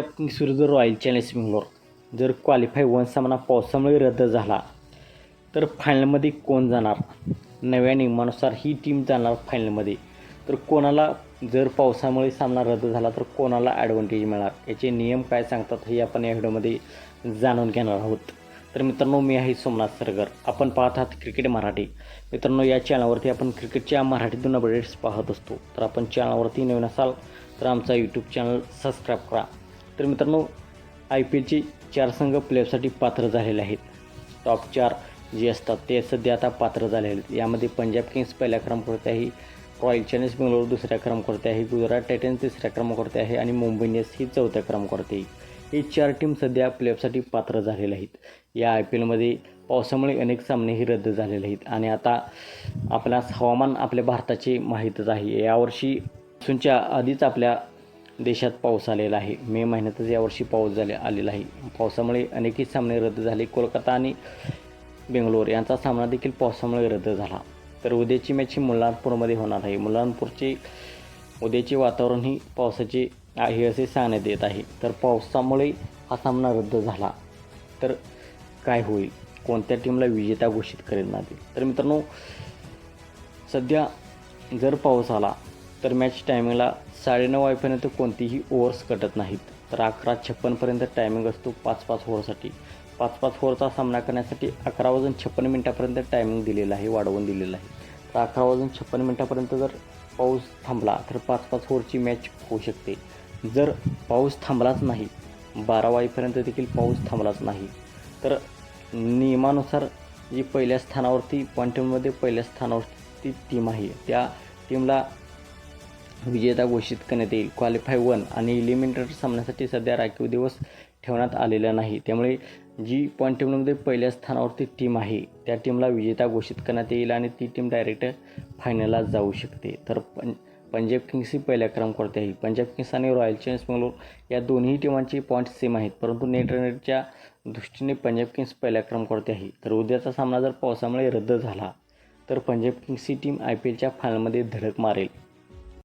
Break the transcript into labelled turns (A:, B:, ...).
A: Kings विरुद्ध royal challenge Bangalore. जर qualify one सामना पावसामुळे रद्द झाला तर फायनलमध्ये कोण जाणार? नव्या नियमानुसार ही टीम जाणार फायनलमध्ये तर कोणाला जर पावसामुळे सामना रद्द झाला तर कोणाला ॲडव्हान्टेज मिळणार? याचे नियम काय सांगतात हे आपण या व्हिडिओमध्ये जाणून घेणार आहोत. तर मित्रांनो मी आहे सोमनाथ सरगर. आपण पाहत आहात क्रिकेट मराठी. मित्रांनो या चॅनलवरती आपण क्रिकेटच्या मराठीतून अपडेट्स पाहत असतो. तर आपण चॅनलवरती नवीन असाल तर आमचा यूट्यूब चॅनल सबस्क्राईब करा. तर मित्रांनो आय पी एलचे चार संघ प्लेऑफसाठी पात्र झालेले आहेत. टॉप चार जे असतात ते सध्या आता पात्र झालेले आहेत. यामध्ये पंजाब किंग्स पहिल्या क्रमांकावरती आहे रॉयल चॅलेंज बेंगलोर दुसऱ्या क्रमांकावरती आहे गुजरात टायटन्स तिसऱ्या क्रमांकावरती आहे आणि मुंबई इंडियन्स ही चौथ्या क्रमांकावरती आहे. ही चार टीम सध्या प्लेऑफसाठी पात्र झालेल्या आहेत. या आय पी एलमध्ये पावसामुळे अनेक सामनेही रद्द झालेले आहेत. आणि आता आपल्यास हवामान आपल्या भारताचे माहीतच आहे. यावर्षी सूनच्या आधीच आपल्या देशात पाऊस आलेला आहे. मे महिन्यातच यावर्षी पाऊस झाले आलेला आहे. पावसामुळे अनेकही सामने रद्द झाले. कोलकाता आणि बेंगलोर यांचा सामना देखील पावसामुळे रद्द झाला. तर उद्याची मॅच ही मुल्लानपूरमध्ये होणार आहे. मुल्लानपूरचे उद्याचे वातावरण ही पावसाचे आहे असे सांगण्यात येत आहे. तर पावसामुळे हा सामना रद्द झाला. तर काय होईल? कोणत्या टीमला विजेता घोषित करेल नाही तर मित्रांनो सध्या जर पाऊस आला तर मॅच टायमिंगला साडेनऊ वाजेपर्यंत कोणतीही ओव्हर्स कटत नाहीत. तर अकरा छप्पनपर्यंत टायमिंग असतो पाच पाच ओव्हरसाठी पाच पाच ओव्हरचा सामना करण्यासाठी अकरा वाजून छप्पन मिनटापर्यंत टायमिंग दिलेलं आहे वाढवून दिलेलं आहे. तर अकरा वाजून छप्पन मिनटापर्यंत जर पाऊस थांबला तर पाच पाच ओव्हरची मॅच होऊ शकते. जर पाऊस थांबलाच नाही बारा वाईपर्यंत देखील पाऊस थांबलाच नाही. तर नियमानुसार जी पहिल्या स्थानावरती पॉईंटमध्ये पहिल्या स्थानावरती टीम आहे त्या टीमला विजेता घोषित करण्यात येईल. क्वालिफाय वन आणि इलिमिनेटर सामन्यासाठी सध्या राखीव दिवस ठेवण्यात आलेला नाही. त्यामुळे जी पॉईंट टेबलमध्ये पहिल्या स्थानावरती टीम आहे त्या टीमला विजेता घोषित करण्यात येईल आणि ती टीम डायरेक्ट फायनलला जाऊ शकते. तर पं पंजाब किंग्स ही पहिल्या क्रमांकावरती आहे. पंजाब किंग्स आणि रॉयल चॅलेंज बंगलोर या दोन्ही टीमांचे पॉईंट सेम आहेत. परंतु नेट रनेटच्या दृष्टीने पंजाब किंग्स पहिल्या क्रमांकावरती आहे. तर उद्याचा सामना जर पावसामुळे रद्द झाला तर पंजाब किंग्स ही टीम आय पी एलच्या फायनलमध्ये धडक मारेल.